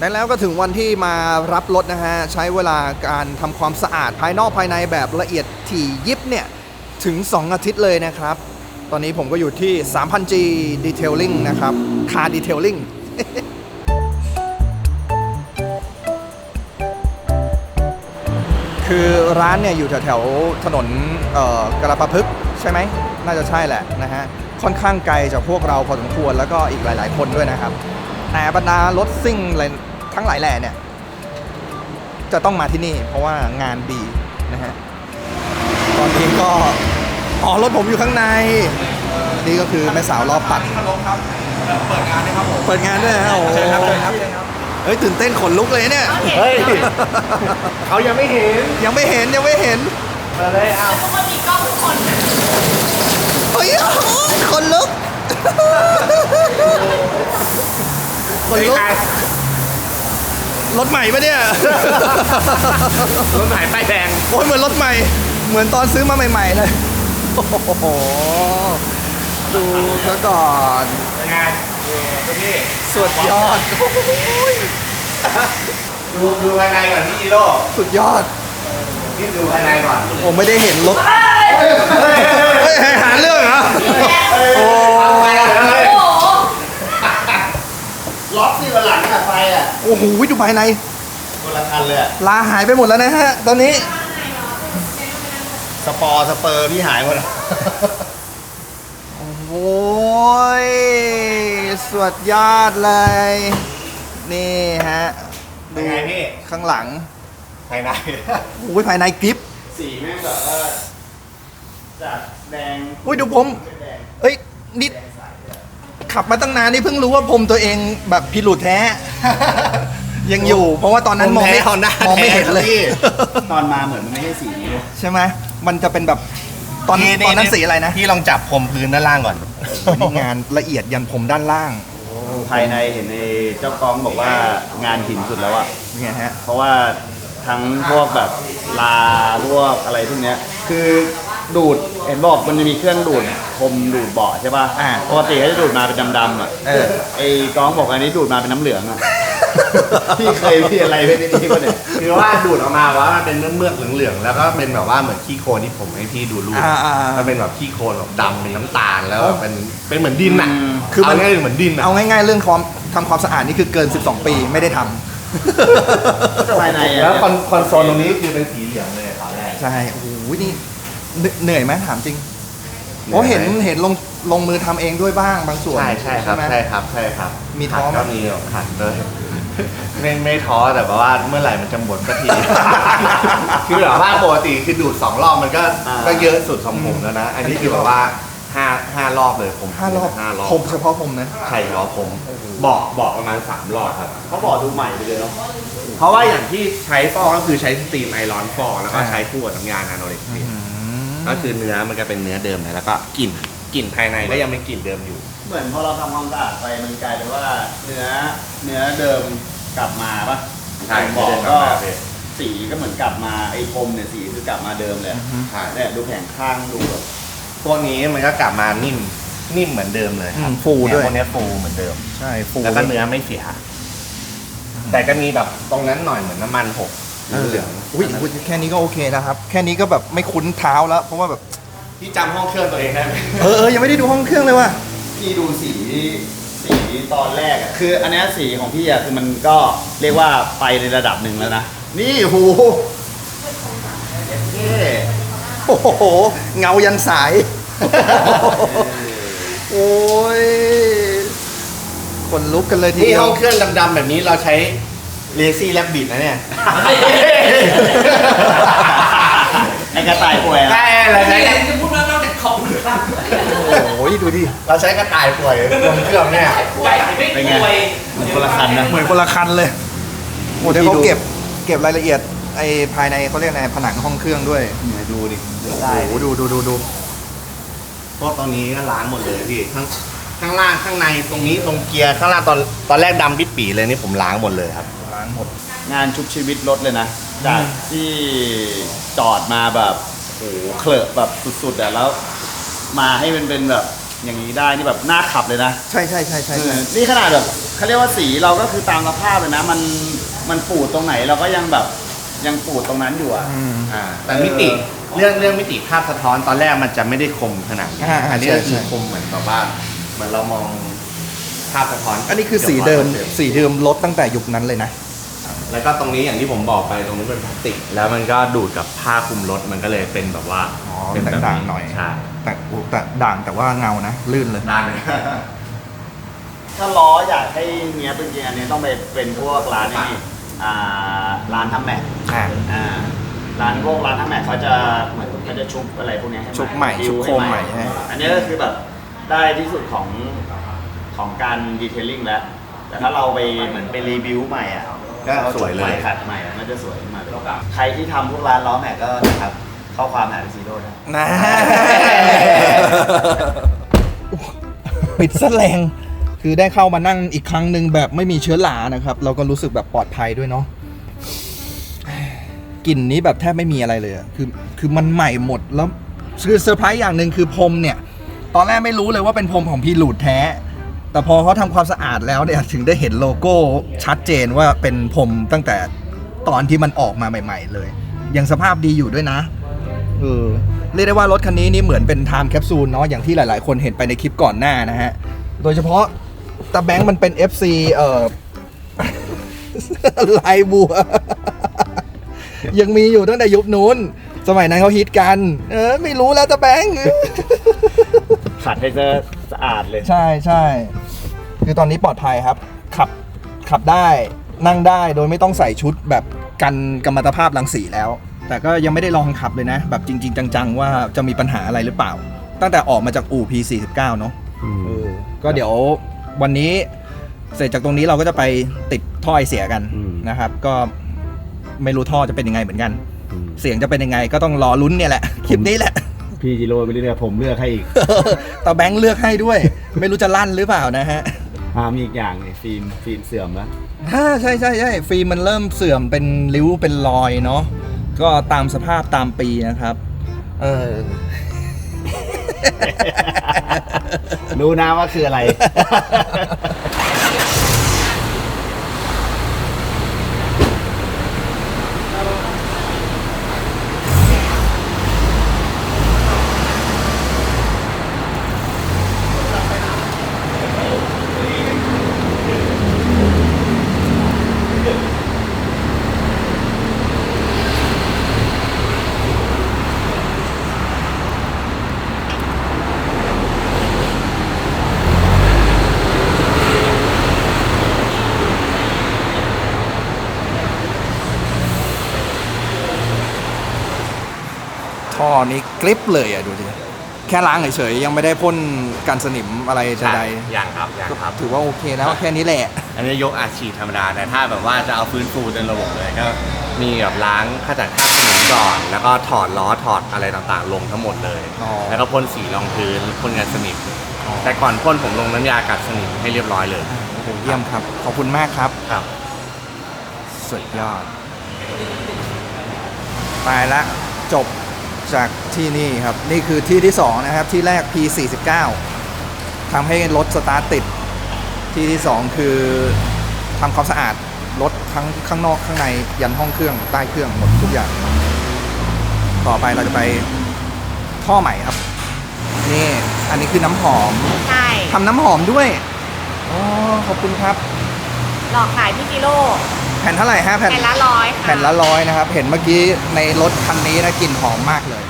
และแล้วก็ถึงวันที่มารับรถนะฮะ ใช้เวลาการทำความสะอาดภายนอกภายในแบบละเอียดถี่ยิบเนี่ย ถึง 2 อาทิตย์เลยนะครับ ตอนนี้ผมก็อยู่ที่ 3,000G Detailing นะครับ Car Detailing คือร้านเนี่ยอยู่แถวๆถนนกระปะพึกษใช่ไหม น่าจะใช่แหละนะฮะ ค่อนข้างไกลจากพวกเราพอสมควรแล้วก็อีกหลาย ๆ คนด้วยนะครับแต่บรรดารถซิ่งอะไร ทั้งหลายแหล่เนี่ย จะต้องมาที่นี่ เพราะว่างานดีนะฮะตอนนี้ก็อ๋อรถผมอยู่ข้างใน นี่ก็คือแม่สาวรอบตัดเปิดงานนะครับผมเปิดงานด้วยนะโอ้โหเชิญครับเชิญครับเฮ้ยตื่นเต้นขนลุกเลยเนี่ยเฮ้ยเขายังไม่เห็นยังไม่เห็นยังไม่เห็นมาเลยเอาปกติกล้องทุกคนนะเฮ้ยโอ้ยขนลุกขนลุก รถใหม่ปะเนี่ย รถไหนป้ายแดงโอ้ยเหมือนรถใหม่ เหมือนตอนซื้อมาใหม่ ๆ เลย โอ้โห ดูซะก่อนยังไงนี่สุดยอด ดูดูภายในก่อนพี่อีโร่สุดยอดนี่ดูภายในก่อนผมไม่ได้เห็นรถเฮ้ยหาเรื่องเหรอ โอ้โอ้โห ล็อกที่หลังอะไฟอะโอ้โหดูภายในคนละคันเลยอะลาหายไปหมดแล้วนะฮะ ตอนนี้ สปอร์สเปอร์พี่หายหมดแล้ว โอ้ยสุดยอดเลย นี่ฮะเป็นไงพี่ ข้างหลังภายใน โอ้ยภายในกริฟสีแม่งแบบว่าจากแดงอุ้ยดูผมเอ้ยนี่ ขับมาตั้งนานนี่เพิ่งรู้ว่าผมตัวเองแบบพิรุธแท้ ยังอยู่ เพราะว่าตอนนั้นมองไม่ฮอนด้ามองไม่เห็นเลยตอนมาเหมือนมันไม่ใช่สีนี้เลยใช่ไหมมันจะเป็นแบบตอนตอนนั้นสีอะไรนะพี่ลองจับพรมพื้นด้านล่างก่อน นี่งานละเอียดยันผมด้านล่างภายในเห็นในเจ้ากองบอกว่างานหินสุดแล้วอะนี่ไงฮะเพราะว่าทั้งพวกแบบลาพวกอะไรพวกเนี้ย คือ ดูดเห็นบอกมันจะมีเครื่องดูดพรมดูดเบาะใช่ป่ะอ่า ปกติเขาจะดูดมาเป็นดำๆอะเออ ไอ้กองบอกอันนี้ดูดมาเป็นน้ำเหลืองอะพี่เคยพี่อะไรไม่ได้ดีป่ะเนี่ยคือว่าดูดออกมาว่ามันเป็นเมือกๆเหลืองๆแล้วก็เป็นแบบว่าเหมือนขี้โคลนที่ผมให้พี่ดูรูปอ่าอ่าอ่ามันเป็นแบบขี้โคลนแบบดำเป็นน้ำตาลแล้วเป็นเป็นเหมือนดินอะคือมัน เาง่ายๆเหมือนดินอะเอาง่ายๆเรื่องความทำความสะอาดนี่คือเกิน 12 ปีไม่ได้ทำ ภายในอะแล้วคอนคอนโซลตรงนี้คือเป็นสีเหลืองเลยตอนแรกใช่ โอ้โห นี่ เหนื่อยเหนื่อยไหมถามจริงโอ้เห็นเห็นลงลงมือทำเองด้วยบ้างบางส่วนใช่ใช่ครับไหม ใช่ครับใช่ครับมีท้อไหมขัดก็มีขัดเลยไม่ไม่ท้อแต่แบบว่าเมื่อไหร่มันจะหมดสักที คือแบบว่าปกติคือดูดสองรอบมันก็ก็เยอะสุดของผมแล้วนะ อันนี้คือแบบว่าห้าห้ารอบเลยผมห้ารอบห้ารอบผมเฉพาะผมนะ ใช่ครับผมบอกบอกประมาณสามรอบครับ เขาบอกดูใหม่ไปเลยเนาะเพราะว่าอย่างที่ใช้ฟอกก็คือใช้สตรีมไอรอนฟอกแล้วก็อ่าใช้คู่กับน้ำยานาโนเล็กซิส ก็คือเนื้อมันก็เป็นเนื้อเดิมเลยแล้วก็กลิ่นกลิ่นภายในก็ยังเป็นกลิ่นเดิมอยู่ เหมือนพอเราทำความสะอาดไปมันกลายเป็นว่าเนื้อเนื้อเดิมกลับมาปะใช่บอกเดิมกลัก็บมาพี่สีก็เหมือนกลับมาไอ้พรมเนี่ยสีคือกลับมาเดิมเลยใช่เนี่ยดูแผงข้างดูแบบพวกนี้มันก็กลับมานิ่มนิ่มเหมือนเดิมเลยครับอืมฟูด้วย เนี่ยพวกเนี้ยฟูเหมือนเดิม ใช่ฟูแล้วก็เนื้อไม่เสีย แต่ก็มีแบบตรงนั้นหน่อยเหมือนน้ำมันหก เออเหลืองอุ้ยอุ๊ยแค่นี้ก็โอเคแล้วครับ แค่นี้ก็แบบไม่คุ้นเท้าแล้ว เพราะว่าแบบ พี่จำห้องเครื่องตัวเองได้ไหมเออเออยังไม่ได้ดูห้องเครื่องเลยว่ะ พี่ดูสีสีตอนแรกอะคืออันเนี้ยสีของพี่อะคือมันก็เรียกว่าไปในระดับหนึ่งแล้วนะ นี่หูเท่โอ้โห เงายันสาย โอ้ยคนลุกกันเลยทีนี่เดียห้ว องเครื่องดำๆแบบนี้เราใช้ เลซี่แลบบิดนะเนี่ย ไอ้กระต่ายป่วยอะใช่เราใช้จะพูดว่านอกจากของครับโอ้ยดูดิ เราใช้กระต่ายป่วยลงเครื่องเนี่ย ป่วยไม่เป็นไง ป่วยมันคนละคันนะ เหมือนคนละคันเลยโอ้เดี๋ยวเขาเก็บเก็บรายละเอียดไอ้ภายในเขาเรียกอะไรผนังห้องเครื่องด้วยเนี่ยดูดิได้โอ้โหดูดูดูดูพวกตรงนี้ก็ล้างหมดเลยพี่ข้างข้างล่างข้างในตรงนี้ตรงเกียร์ข้างล่างตอนตอนแรกดำปิดปีเลยนี่ผมล้างหมดเลยครับ ล้างหมด งานชุบชีวิตรถเลยนะ จากที่จอดมาแบบโอ้โหเคลอะแบบสุดๆอะแล้ว มาให้มันเป็นแบบอย่างนี้ได้นี่แบบน่าขับเลยนะใช่ใช่ใช่ใช่เอใช่อนี่ขนาดแบบเขาเรียกว่าสีเราก็คือตามสภาพเลยนะ มันมันปูดตรงไหนเราก็ยังแบบยังปูดตรงนั้นอยู่อะมอ่าแต่มิติเรื่องเรื่องมิติภาพสะท้อนตอนแรกมันจะไม่ได้คมขนาดนี้อ่าอันนี้ใช่ก็คือใช่ คมเหมือนกับว่าเหมือนเรามองภาพสะท้อนอันนี้คือสีเดิม สีเดิมรถตั้งแต่ยุคนั้นเลยนะ แล้วก็ตรงนี้อย่างที่ผมบอกไปตรงนี้เป็นพลาสติก แล้วมันก็ดูดกับผ้าคลุมรถมันก็เลยเป็นแบบว่าอ๋อเป็นแบบต่างๆหน่อย ใช่แต่อุ๊ยแต่ด่างแต่ว่าเงานะ ลื่นเลยด้านหนึงถ้าล้ออยากให้เนี้ยบจริงๆอันนี้ต้องไปเป็นพวกร้านนี่อ่าร้านทำแม็กอ่า อ่าร้านพวกร้านทำแม็กเขาจะเหมือนเขาจะชุบอะไรพวกเนี้ยให้ชุบใหม่ดิวชุบโคมใหม่ให้ใช่อันนี้ก็คือแบบได้ที่สุดของของการดีเทลลิ่งแล้ว แต่ถ้าเราไปเหมือนไปรีวิวใหม่อะ ก็สวยเลยใหม่ขัดใหม่อะมันจะสวยขึ้นมาเลยใครที่ทำพวกร้านล้อแม็กก็นะครับเข้าความหาซีโร่ได้นะปิดซะแรงคือได้เข้ามานั่งอีกครั้งหนึ่งแบบไม่มีเชื้อรานะครับ เราก็รู้สึกแบบปลอดภัยด้วยเนาะกลิ่นนี้แบบแทบไม่มีอะไรเลยอะคือคือมันใหม่หมดแล้วคือเซอร์ไพรส์อย่างหนึ่งคือพรมเนี่ย ตอนแรกไม่รู้เลยว่าเป็นพรมของพีลูดแท้ แต่พอเขาทำความสะอาดแล้วเนี่ยถึงได้เห็นโลโก้ชัดเจนว่าเป็นพรมตั้งแต่ตอนที่มันออกมาใหม่ ๆ เลย ยังสภาพดีอยู่ด้วยนะเออเรียกได้ว่ารถคันนี้นี่เหมือนเป็นไทม์แคปซูลเนาะอย่างที่หลาย ๆ คนเห็นไปในคลิปก่อนหน้านะฮะ โดยเฉพาะตาแบงค์มันเป็น FC เอ่อลายบัว ยังมีอยู่ตั้งแต่ยุคนู้น สมัยนั้นเขาฮิตกัน เออ ไม่รู้แล้วตาแบงค์ขัดให้สะอาดเลย ใช่ใช่ คือตอนนี้ปลอดภัยครับขับขับได้นั่งได้โดยไม่ต้องใส่ชุดแบบกันกัมมันตภาพรังสีแล้ว แต่ก็ยังไม่ได้ลองขับเลยนะ แบบจริง ๆ จัง ๆ ว่าจะมีปัญหาอะไรหรือเปล่า ตั้งแต่ออกมาจากอู่ P49 เนาะเออก็เดี๋ยววันนี้เสร็จจากตรงนี้เราก็จะไปติดท่อไอเสียกันอืม นะครับ ก็ไม่รู้ท่อจะเป็นยังไงเหมือนกัน เสียงจะเป็นยังไงก็ต้องรอลุ้นเนี่ยแหละ คลิปนี้แหละ พี่จิโร่ไม่ได้เลือกผมเลือกให้อีก ตาแบงค์เลือกให้ด้วย ไม่รู้จะลั่นหรือเปล่านะฮะ หามีอีกอย่างเนี่ยฟิล์มฟิล์มเสื่อมแล้วอ่าใช่ใช่ใช่ฟิล์มมันเริ่มเสื่อมเป็นริ้วเป็นรอยเนาะก็ตามสภาพตามปีนะครับ เออ รู้นะว่าคืออะไร อนี้กริปเลยอะดูดิแค่ล้างเฉยๆยังไม่ได้พ่นกันสนิมอะไรใดอย่างครับอย่างครับ ๆถือว่าโอเคแล้วแค่นี้แหละ อันนี้ยกอาชีพธรรมดาแต่ถ้าแบบว่าจะเอาฟื้นฟูเต็มระบบเลยก็มีแบบล้างขจัดคราบสนิมก่อน แล้วก็ถอดล้อถอดอะไรต่างๆ ลงทั้งหมดเลย อ๋อ แล้วก็พ่นสีรองพื้นพ่นกันสนิมแต่ก่อนพ่นผมลงน้ำยากัดสนิมให้เรียบร้อยเลยโอ้โหเยี่ยมครับ ขอบคุณมากครับ ครับ สุดยอดไปละจบ จากที่นี่ครับ นี่คือที่ที่ 2 นะครับ ที่แรก P49 ทำให้รถสตาร์ทติด ที่ที่ 2 คือทำความสะอาดรถทั้งข้างนอกข้างในยันห้องเครื่องใต้เครื่องหมดทุกอย่าง ต่อไปเราจะไปท่อใหม่ครับ นี่ อันนี้คือน้ำหอมใช่ทำน้ำหอมด้วยอ๋อขอบคุณครับ หลอกขายพี่กิโลแผ่นเท่าไหร่ฮะแผ่นแผ่นละร้อยค่แผ่นละร้อยนะครับ เห็นเมื่อกี้ในรถคันนี้นะกลิ่นหอมมากเลย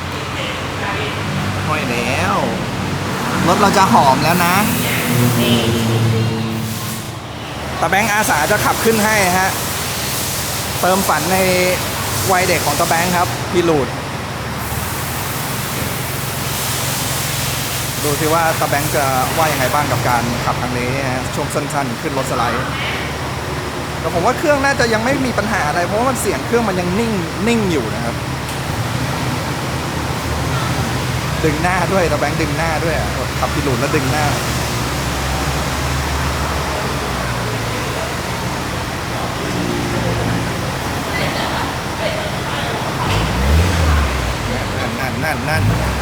ห้อยแล้วรถเราจะหอมแล้วนะนี่ตาแบงค์อาสาจะขับขึ้นให้ฮะ เติมฝันในวัยเด็กของตาแบงค์ครับพี่หลูด ดูสิว่าตาแบงค์จะว่ายังไงบ้างกับการขับครั้งนี้ฮะช่วงสั้นๆ ขึ้นรถสไลด์ แต่ผมว่าเครื่องน่าจะยังไม่มีปัญหาอะไร เพราะว่ามันเสียงเครื่องมันยังนิ่งนิ่งอยู่นะครับ ดึงหน้าด้วยตาแบงค์ดึงหน้าด้วยขับพี่หลุดแล้วดึงหน้านั่นนั่นนั่นนั่น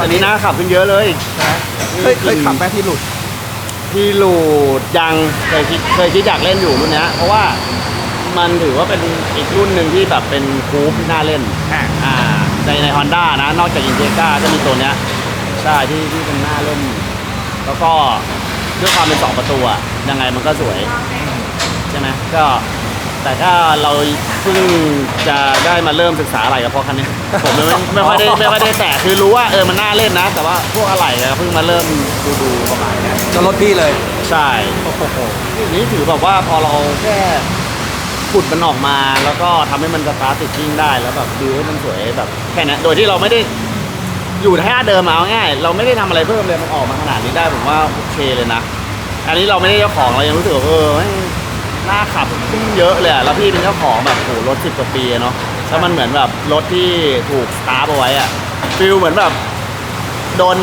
อันนี้น่าขับขึ้นเยอะเลยนะเคยเคยขับแม่ที่หลุด ที่หลูดยังเคยคิดเคยคิดอยากเล่นอยู่รุ่นเนี้ยเพราะว่ามันถือว่าเป็นอีกรุ่นหนึ่งที่แบบเป็นคูปที่น่าเล่นอะอ่าในในฮอนด้านะ นอกจากอินเทก้าก็มีตัวเนี้ยใช่ที่ที่เป็นน่าเล่น แล้วก็ด้วยความเป็นสองประตูอะยังไงมันก็สวย ใช่ไหมก็ แต่ถ้าเราเพิ่งจะได้มาเริ่มศึกษาอะไรกับพวกคันนี้ ผมไม่ไม่ค่อยได้ไม่ค่อยได้แต่คือรู้ว่าเออมันน่าเล่นนะ แต่ว่าพวกอะไรอะเพิ่งมาเริ่มดูดูๆประมาณเนี้ยจะรถพี่เลยใช่โอ้โหนี่ถือแบบว่าพอเราแค่ขุดมันออกมา แล้วก็ทำให้มันสตาร์ทติดกิ้งได้แล้วแบบดูให้มันสวยแบบแค่นั้นโดยที่เราไม่ได้อยู่แค่เดิมมาเอาง่าย เราไม่ได้ทำอะไรเพิ่มเลยมันออกมาขนาดนี้ได้ผมว่าโอเคเลยนะ อันนี้เราไม่ได้เจ้าของเรายังรู้สึกว่าเออ น่าขับขึ้นเยอะเลยอะแล้วพี่เป็นเจ้าของแบบโหรถสิบกว่าปีอะเนาะแล้วมันเหมือนแบบรถที่ถูกสตาร์ทเอาไว้อะฟิลเหมือนแบบโดน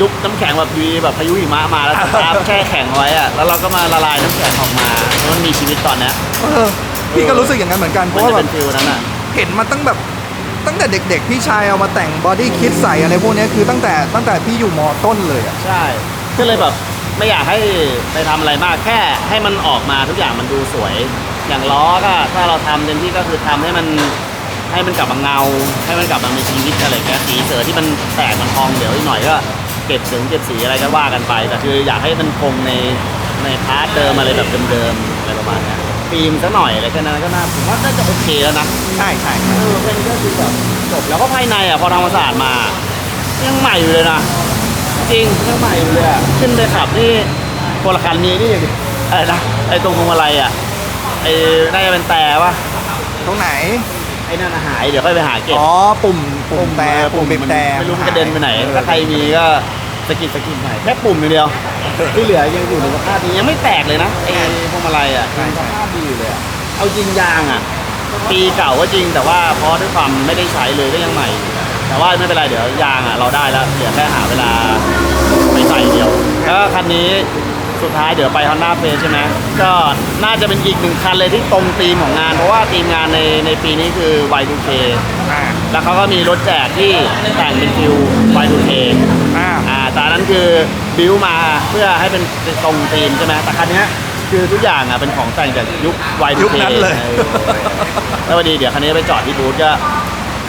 ยุบน้ำแข็งแบบอยูดีแบบพายุหิมะมาแล้วสตาร์ทแช่แข็งไว้อะแล้วเราก็มาละลายน้ำแข็งออกมาแล้วมันมีชีวิตตอนเนี้ยเออพี่ก็รู้สึกอย่างนั้นเหมือนกัน เพมันราะว่าจะแบเป็บนฟิลนั้นอะ เห็นมาตั้งแบบตั้งแต่เด็ก ๆ พี่ชายเอามาแต่งบอดี้คิดใส่อะไรพวกเนี้ยคือตั้งแต่ตั้งแต่พี่อยู่มอต้นเลยอะใช่ ก็เลยแบบ ไม่อยากให้ไปทำอะไรมากแค่ให้มันออกมาทุกอย่างมันดูสวย อย่างล้อก็ถ้าเราทำเต็มที่ก็คือทำให้มันให้มันกลับมาเงา ให้มันกลับมามีชีวิตอะไรอย่างเงี้ยสีเสือที่มันแตกมันพองเดี๋ยวอีกหน่อยก็เก็บถึงเก็บสีอะไรก็ว่ากันไปแต่คืออยากให้มันคงในในพาร์ทเดิมอะไรแบบเดิมๆอะไรประมาณเนี้ยฟิล์มสักหน่อยอะไรแค่นั้นก็น่าผมว่าน่าจะโอเคแล้วนะใช่ใช่เออแค่นี้ก็คือแบบจบแล้วก็ภายในอะพอทำความสะอาดมายังใหม่อยู่เลยนะ จริงยังใหม่อยู่เลยอะขึ้นไปขับนี่คนละคันนี้นี่อะไรนะไอ้ตรงพวงมาลัยอะไอ้น่าจะเป็นแต่ปะตรงไหน ไอ้นั่นอะหายเดี๋ยวค่อยไปหาเก็บอ๋อ ปุ่ม ปุ่มแต่เออปุ่มบีบแต่ไม่รู้มันกระเด็นไปไหนเออถ้าใครมีก็สะกิดสะกิดหน่อยแค่ปุ่มอย่างเดียว ที่เหลือยังอยู่ในสภาพนี้ยังไม่แตกเลยนะไอ้พวงมาลัยอะยังสภาพดีอยู่เลยอะเอาจริงยางอะ ปีเก่าก็จริงแต่ว่าเพราะด้วยความไม่ได้ใช้เลยก็ยังใหม่อยู่ แต่ว่าไม่เป็นไรเดี๋ยวยางอะเราได้แล้วเหลือแค่หาเวลาไปใส่เดียวแล้วก็คันนี้สุดท้ายเดี๋ยวไป Honda f a c e ใช่ไหมก็น่าจะเป็นอีกหนึ่งคันเลยที่ตรงธีมของงาน เพราะว่าธีมงานในในปีนี้คือ Y2K อ่าแล้วเขาก็มีรถแจกที่แต่งเป็นฟิว Y2K อ่าอ่าแต่อันนั้นคือบิวมาเพื่อให้เป็นตรงธีมใช่ไหมแต่คันเนี้ยคือทุกอย่างอะเป็นของแต่งจากยุค Y2K ยุคนั้นเลยออแล้วพอดีเดี๋ยวคันนี้ไปจอดที่บูธก็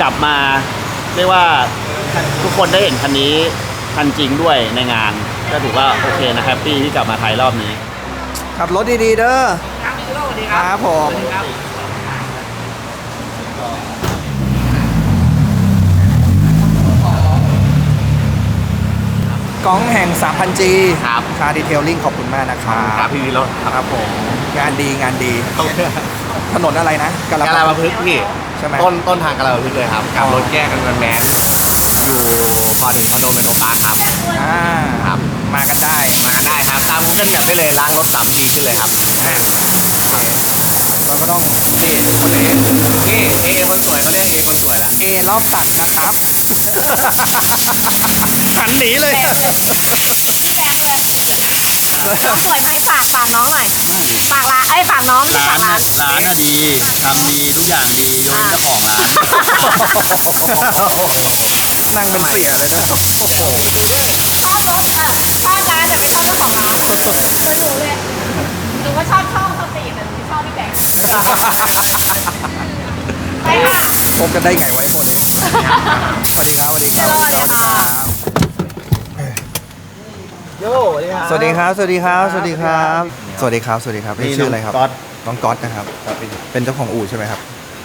กลับมา เรียกว่าทุกคนได้เห็นคันนี้คันจริงด้วยในงาน ก็ถือว่าโอเคนะแฮปปี้ที่กลับมาไทยรอบนี้ ขับรถดีๆเด้อครับผม กล้องแห่ง 3,000G ครับ คาร์ดีเทลลิ่งขอบคุณมากนะครับ ครับพี่วิโรจน์ครับครับผม งานดีงานดี ถนนอะไรนะกาลกาลาปะบพึกษ์พี่ใช่ไหม ต้นต้นทางกาลาบพึกษ์เลยครับกับรถแยกกันแมนๆอยู่ก่อนถึงคอนโดเมโทรปาร์คครับ อ่าครับ มากันได้มากันได้ครับ ตาม Google Map ได้เลยล้างรถสามทีขึ้นเลยครับอะเราก็ต้องนี่คนนี้เอเอคนสวยเขาเรียกเอคนสวยแล้วเอรอบตัดนะครับ หันหนีเลยแบงค์เลยพี่แบงค์เลย น้องสวยไหมฝากฝากน้องหน่อย ฝากร้านเอ้ยฝากน้องที่ร้าฝานกร้าน่ะน ร้านน่ะดีทำดีทุกอย่างดียกเว้นเจ้าของร้าน นั่งเป็นเสียเลยนะ ชอบรถเออชอบร้านแต่ไม่ชอบเจ้าของร้านเหมือนหนูเลยหนูก็ชอบช่องสตรีทแต่หนูไม่ชอบพี่แบงค์ไปค่ะพบกันได้ไงไว้คนนี้สวัสดีครับ สวัสดีครับ สวัสดีค่ะโย่สวัสดีค รับสวัสดีครับ สวัสดีครับ สวัสดีครับ สวัสดีครับ สวัสดีครับนี่ชื่ออะไรครับก๊อตน้องก๊อตนะครับ เป็นเจ้าของอู่ใช่ไหมครับ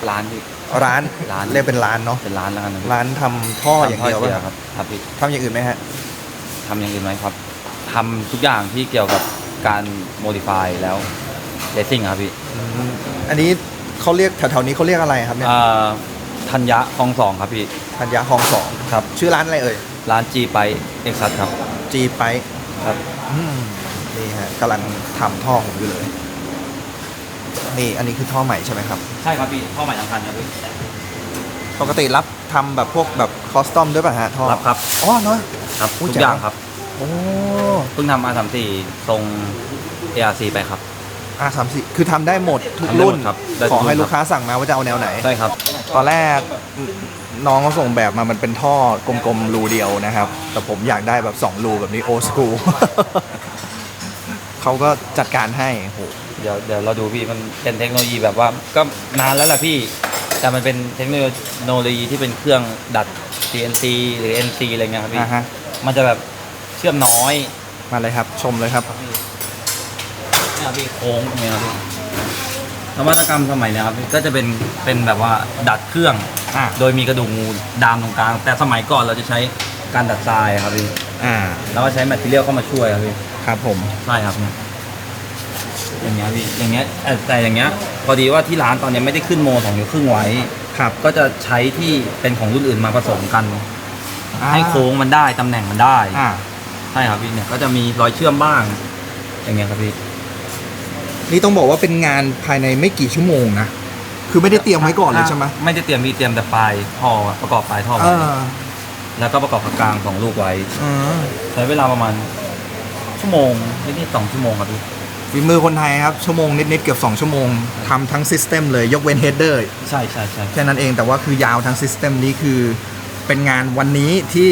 ร้านพี่ร้าน ร้านเรียกเป็นร้านเนาะ เป็นร้านแล้วกันนะร้านทำท่ออย่างเดียวทำท่ป่ะคครัรับบครับพี่ทำอย่างอื่นไหมฮะทำอย่างอื่นไหมครับทำทุกอย่างที่เกี่ยวกับการโมดิฟายแล้วเลสซิ่งครับพี่อืมอันนี้เขาเรียกแถวๆนี้เขาเรียกอะไรครับเนี่ยอ่าธัญญะคลองสองครับพี่ธัญญาคลองสองครับ ชื่อร้านอะไรเอ่ย ร้านจีไปเอ็กซัสครับ จีไป ครับนี่ฮะกำลังทำท่อผมอยู่เลย นี่อันนี้คือท่อใหม่ใช่ไหมครับ ใช่ครับพี่ข้อใหม่สำคัญครับพี่ปกติรับทำแบบพวกแบบคอสตอมด้วยป่ะฮะท่อรับครับอ๋อเนาะครับอุ๊ยทุกอย่างแจ๋วครับโอ้เพิ่งทำอาสามสี่ทรง ARC ไปครับอาสามสิคือทำได้หมดทุกทำได้หมดรุ่นครับได้ทุกขอให้รุ่นลูกค้าสั่งมาว่าจะเอาแนวไหนใช่ครับ ตอนแรกน้องเขาส่งแบบมามันเป็นท่อกลมๆรูเดียวนะครับ แต่ผมอยากได้แบบ 2 รูแบบนี้โอสกูเขาก็จัดการให้โหเดี๋ยวเดี๋ยวเราดูพี่มันเป็นเทคโนโลยีแบบว่าก็นานแล้วล่ะพี่ แต่มันเป็นเทคโนโลยีที่เป็นเครื่องดัด CNC หรือ NC อะไรเงี้ยครับพี่อ่าฮะ มันจะแบบเชื่อมน้อยมาเลยครับ ชมเลยครับ เนี่ยครับพี่โค้งตรงเนี้ยครับพี่ นวัตกรรมสมัยเนี้ยครับพี่ก็จะเป็นเป็นแบบว่าดัดเครื่อง อ่าโดยมีกระดูกงูดามตรงกลาง แต่สมัยก่อนเราจะใช้การดัดทรายครับพี่อ่าแล้วก็ใช้แมทเทียลเข้ามาช่วยครับพี่ครับผม ใช่ครับเนี่ยอย่างเงี้ยพี่อย่างเงี้ยเอ่อแต่อย่างเงี้ยพอดีว่าที่ร้านตอนเนี้ยไม่ได้ขึ้นโมสองนิ้วครึ่งไว้ ครับก็จะใช้ที่เป็นของรุ่นอื่นมาผสมกัน ให้โค้งมันได้ตำแหน่งมันได้ อ่า ใช่ครับพี่เนี่ยก็จะมีรอยเชื่อมบ้าง อย่างเงี้ยครับพี่ นี่ต้องบอกว่าเป็นงานภายในไม่กี่ชั่วโมงนะ คือไม่ได้เตรียมไว้ก่อนเลยใช่ไหมไม่ได้เตรียมมีเตรียมแต่ปลายท่อประกอบปลายท่อเอไว้อแล้วก็ประกอบกลางสองลูกไว้ เออใช้เวลาประมาณชั่วโมงนิดๆสองชั่วโมงครับพี่ฝีมือคนไทยครับ ชั่วโมงนิดๆเกือบ2 ชั่วโมงทำทั้งซิสเต็มเลยยกเว้นเฮดเดอร์ใช่ใช่ใช่แค่นั้นเองแต่ว่าคือยาวทั้งซิสเต็มนี้คือเป็นงานวันนี้ที่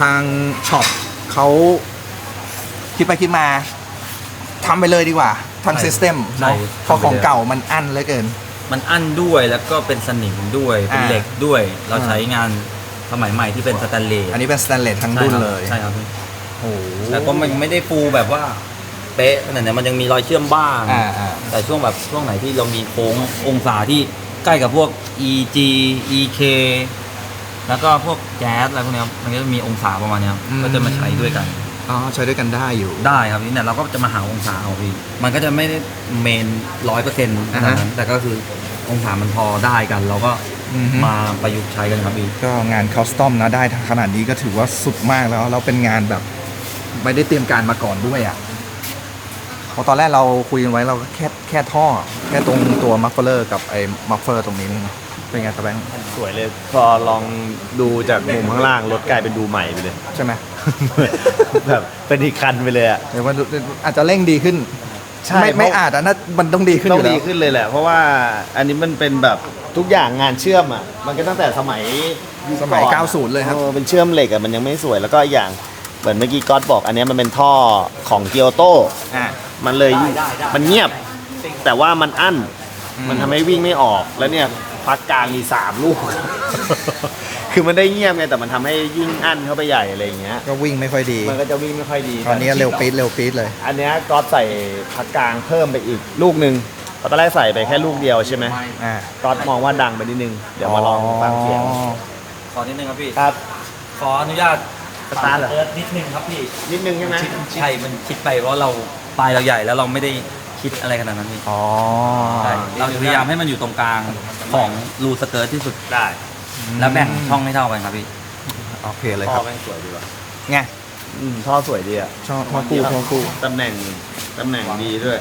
ทางช็อปเขาคิดไปคิดมา ทำไปเลยดีกว่าทั้งซิสเต็มเนาะเพราะของเก่ามันอั้นเหลือเกิน มันอั้นด้วยแล้วก็เป็นสนิมด้วยเป็นอ่า เหล็กด้วย เราอ่าใช้งานสมัยใหม่ที่เป็นสแตนเลสอันนี้เป็นสแตนเลสทั้งรุ่นเลยใช่ครับพี่โอ้โหแล้วก็มันไม่ได้ฟูแบบว่าเป๊ะขนาดนั้นมันยังมีรอยเชื่อมบ้าง อ่าอ่า แต่ช่วงแบบช่วงไหนที่เรามีโค้งองศาที่ใกล้กับพวก EG EK แล้วก็พวกแก๊สอะไรพวกเนี้ยมันก็จะมีองศาประมาณเนี้ยก็จะมาใช้ด้วยกัน อ๋อใช้ด้วยกันได้อยู่ ได้ครับพี่เนี่ยเราก็จะมาหาองศาเอาพี่มันก็จะไม่ได้เมนร้อยเปอร์เซ็นต์ขนาดนั้นแต่ก็คือองศามันพอได้กัน เราก็อือฮึ มาประยุกต์ใช้กันครับพี่ ก็งานคอสตอมนะได้ขนาดนี้ก็ถือว่าสุดมากแล้วแล้วเป็นงานแบบ ไม่ได้เตรียมการมาก่อนด้วยอะเพราะตอนแรกเราคุยกันไว้เราก็แค่แค่ท่อ แค่ตรงตัวมัฟเฟอร์กับไอ้มัฟเฟอร์ตรงนี้นี่เป็นไงตะแบงค์สวยเลย พอลองดูจากมุมข้างล่างรถกลายเป็นดูใหม่ไปเลย ใช่ไหม แบบเป็นอีกคันไปเลยอะเดี๋ยวมันอาจจะเร่งดีขึ้นใช่ไม่ไม่เพราะอาจอะนะมันต้องดีขึ้นอต้องยู่แล้ดีวขึ้นเลยแหละ เพราะว่าอันนี้มันเป็นแบบทุกอย่างงานเชื่อมอะมันก็ตั้งแต่สมัยสมัยก่อนอะ90เลยครับ ออเป็นเชื่อมเหล็กอะมันยังไม่สวยแล้วก็อย่างเหมือนเมื่อกี้ก๊อตบอก อันเนี้ยมันเป็นท่อของเกียวโต อ่ามันเลยได้ได้ได้มันเงียบ แต่ว่ามันอั้นอืมมันทำให้วิ่งไม่ออกแล้วเนี่ยพักกลางมีสามลูก คือมันได้เงียบไงแต่มันทำให้ยิ่งอั้นเข้าไปใหญ่อะไรอย่างเงี้ย ก็วิ่งไม่ค่อยดี มันก็จะวิ่งไม่ค่อยดีตอนนี้เร็วปี๊ดเร็วปี๊ดเลย อันเนี้ยก๊อตใส่พักกลางเพิ่มไปอีกลูกหนึ่งเพราะตอนแรกใส่ไปแค่ลูกเดียวใช่ไหมอ่าก๊อตมองว่าดังไปนิดนึง เดี๋ยวมาลองฟังเสียงขอนิดนึงครับพี่ ครับ ขออนุญาตสตาร์ทเหรอ นิดนึงครับพี่ นิดนึงใช่ไหมใช่ มันคิดไปเพราะเราปลายเราใหญ่แล้วเราไม่ได้คิดอะไรขนาดนั้นพี่อ๋อ ใช่เราพยายามให้มันอยู่ตรงกลางของรูสเกิร์ตที่สุดได้ แล้วแบ่งช่องให้เท่ากันครับพี่โอเคเลยท่คอรับแม่งสวยดีว่ะไงอืมท่อสวยดีอะชอบท่อคู่ท่อคู่ตำแหน่งตำแหน่งดีด้วย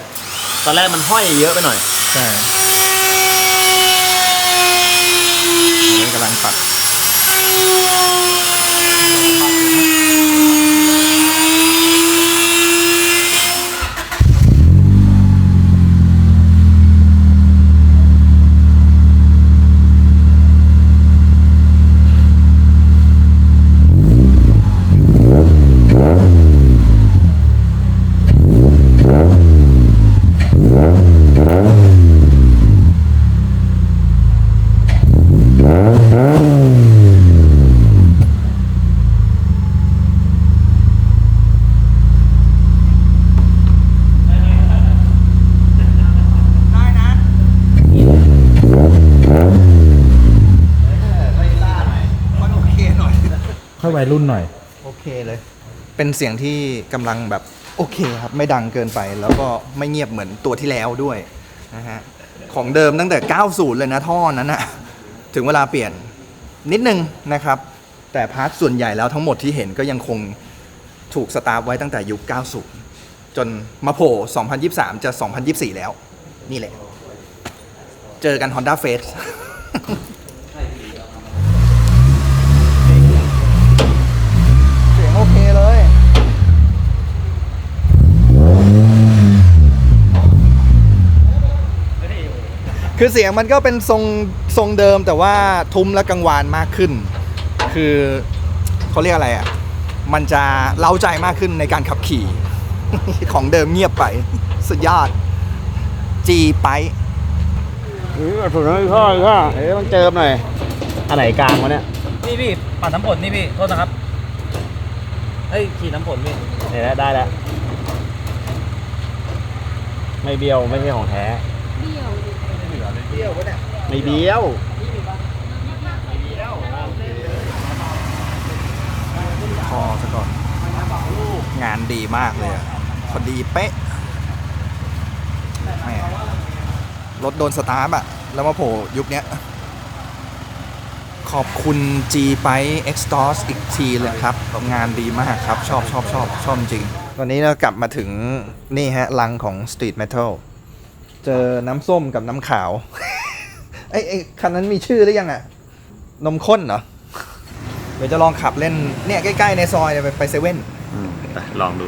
ตอนแรกมันห้อยเยอะไปหน่อย ใช่นี่กำลังตัดได้นะ มันโอเคหน่อย ค่อย วัยรุ่นหน่อย โอเคเลย เป็นเสียงที่กำลังแบบโอเคครับไม่ดังเกินไปแล้วก็ไม่เงียบเหมือนตัวที่แล้วด้วยนะฮะของเดิมตั้งแต่ 90 เลยนะท่อนั้นนะถึงเวลาเปลี่ยนนิดนึงนะครับ แต่พาร์ทส่วนใหญ่แล้วทั้งหมดที่เห็นก็ยังคงถูกสตาร์ฟไว้ตั้งแต่ยุค 90 จนมาโผล่2023 จะ 2024 แล้ว นี่แหละ เจอกัน Honda Face เสียงโอเคเลย คือเสียงมันก็เป็นทรงทรงเดิมแต่ว่าทุ้มและกังวานมากขึ้น คือเขาเรียกอะไรอะ มันจะเล้าใจมากขึ้นในการขับขี่ ของเดิมเงียบไปสุดยอด G ไปนี่สุดเลยพ่อพ่อเอ้ยต้องเจิมหน่อยอันไหนกลางวะเนี่ยนี่พี่ปั่นน้ำฝนนี่พี่โทษนะครับเฮ้ยขี่น้ำฝนพี่เนี่ยได้แล้วไม่เบี้ยวไม่ใช่ของแท้ เที่ยววะเนี่ยไม่เบี้ยวคอซะก่อน งานดีมากเลยอะพอดีเป๊ะแหมรถโดนสตาร์ทอะแล้วมาโผล่ยุคเนี้ย ขอบคุณ G ไป X t o r s อีกทีเลยครับ งานดีมากครับ ชอบชอบชอบชอบจริง ตอนนี้เรากลับมาถึงนี่ฮะ ลังของ Street Metal เจอน้ำส้มกับน้ำขาวไอ้ไอ้คันนั้นมีชื่อหรือยังอะนมข้นเหรอเดี๋ยวจะลองขับเล่นเนี่ยใกล้ ๆ ในซอยเนี่ยไปไปเซเว่นไปลองดู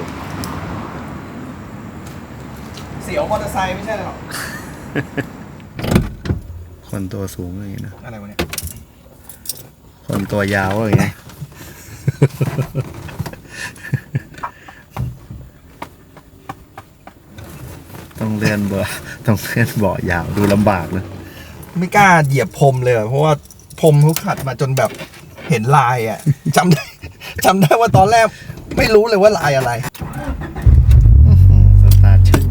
เสียวมอเตอร์ไซค์ไม่ใช่หรอกคนตัวสูงอย่างนี้นะอะไรวะเนี่ยคนตัวยาวอย่างนี้ ต้องเลื่อนเบาะต้องเลื่อนเบาะยาวดูลำบากเลยไม่กล้าเหยียบพรมเลยอะเพราะว่าพรมเขาขัดมาจนแบบเห็นลายอะ จำได้จำได้ว่าตอนแรกไม่รู้เลยว่าลายอะไรสตาร์ทชึ่ง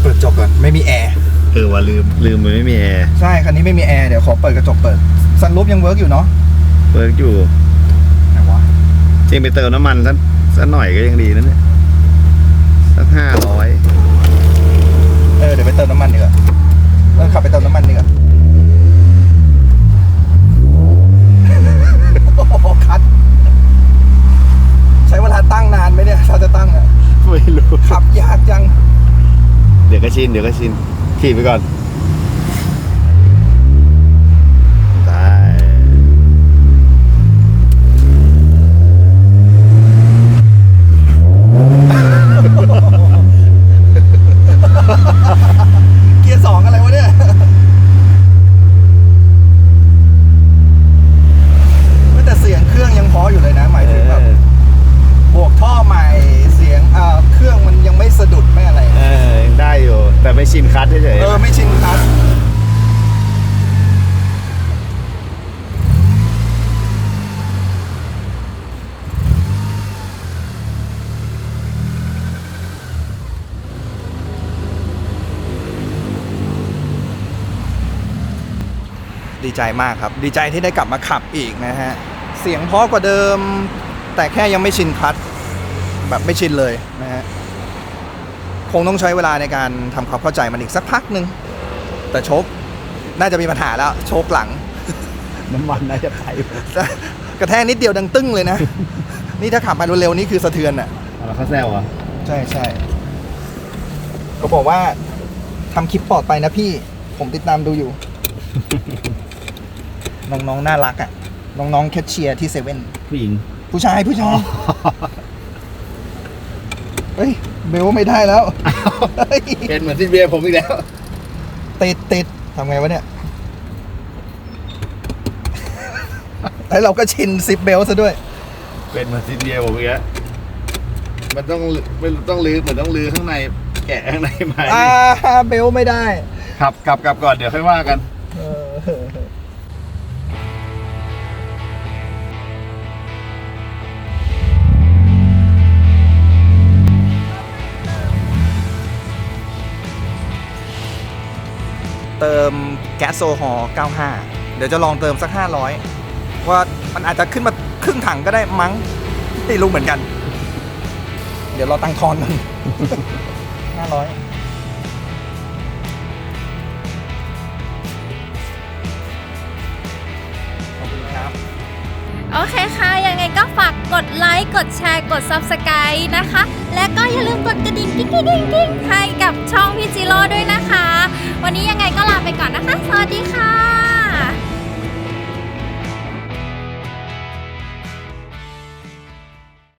เปิดจบก่อนไม่มีแอร์ เออว่าลืมลืมมันไม่มีแอร์ใช่ คันนี้ไม่มีแอร์ เดี๋ยวขอเปิดกระจกเปิดซันรูฟยังเวิร์กอยู่เนาะเวิร์กอยู่ ไหนวะจ ริงไปเติมน้ำมันสักสักหน่อยก็ยังดีนะเนี่ยสักห้าร้อยเออเดี๋ยวไปเติมน้ำมันดีกว่าเออขับไปเติมน้ำมันดีกว่าโอ้โหคัด ใช้เวลาตั้งนานไหมเนี่ยถ้าจะตั้งอะไม่รู้ขับยากจัง เดี๋ยวก็ชินเดี๋ยวก็ชินขี่ไปก่อน ได้ เกียร์สองอะไรวะเนี่ย แต่เสียงเครื่องยังเพออยู่เลยนะ หมายถึงแบบบวกท่อใหม่ เสียงเอ่อเครื่องมันยังไม่สะดุดไม่อะไร เออยังได้อยู่ แต่ไม่ชินคัทเฉย เออ ไม่ชินครับ ดี ใจมากครับ ดีใจที่ได้กลับมาขับอีกนะฮะ เสียงเพราะกว่าเดิม แต่แค่ยังไม่ชินคลัตช์แบบไม่ชินเลยนะฮะ คงต้องใช้เวลาในการทำความเข้าใจมันอีกสักพักหนึ่งแต่โชคน่าจะมีปัญหาแล้ว โชคหลังๆน้ำมันน่าจะไปกระแทกนิดเดียวดังตึ้งเลยนะ นี่ถ้าขับมาเร็วๆนี่คือสะเทือนอะแล้วเขาแซวอะใช่ใช่ก็บอกว่าทำคลิปปลอดไปนะพี่ ผมติดตามดูอยู่ น้องๆน่ารักอะน้องๆแคชเชียร์ที่เซเว่นผู้หญิง ผู้ชายผู้ชายเฮ้ยเบลไม่ได้แล้วเฮ้ยเป็นเหมือนซินเบียร์ผมอีกแล้ว ติดติดทำไงวะเนี่ยแล้วเราก็ชินซิปเบลซะด้วย เป็นเหมือนซินเบียร์ผมอีกแล้วมันต้องไม่ต้องลื้อเหมือนต้องลื้อข้างใน แกะข้างในมาอ่าเบลไม่ได้ ขับกลับกลับก่อนเดี๋ยวค่อยว่ากัน ก๊สโซฮอล์95 เดี๋ยวจะลองเติมสัก 500 ว่ามันอาจจะขึ้นมาครึ่งถังก็ได้มั้งไม่รู้เหมือนกัน เดี๋ยวเราตั้งทอนกัน500ขอบคุณครับโอเคค่ะ ยังไงก็ฝากกดไลค์ กดแชร์ กด Subscribe นะคะ และก็อย่าลืมกดกระดิ่งกิ๊งกิ๊งกิ๊งให้กับช่องพี่จิโร่ด้วยนะคะ วันนี้ยังไงก็ลาไปก่อนนะคะ สวัสดีค่ะ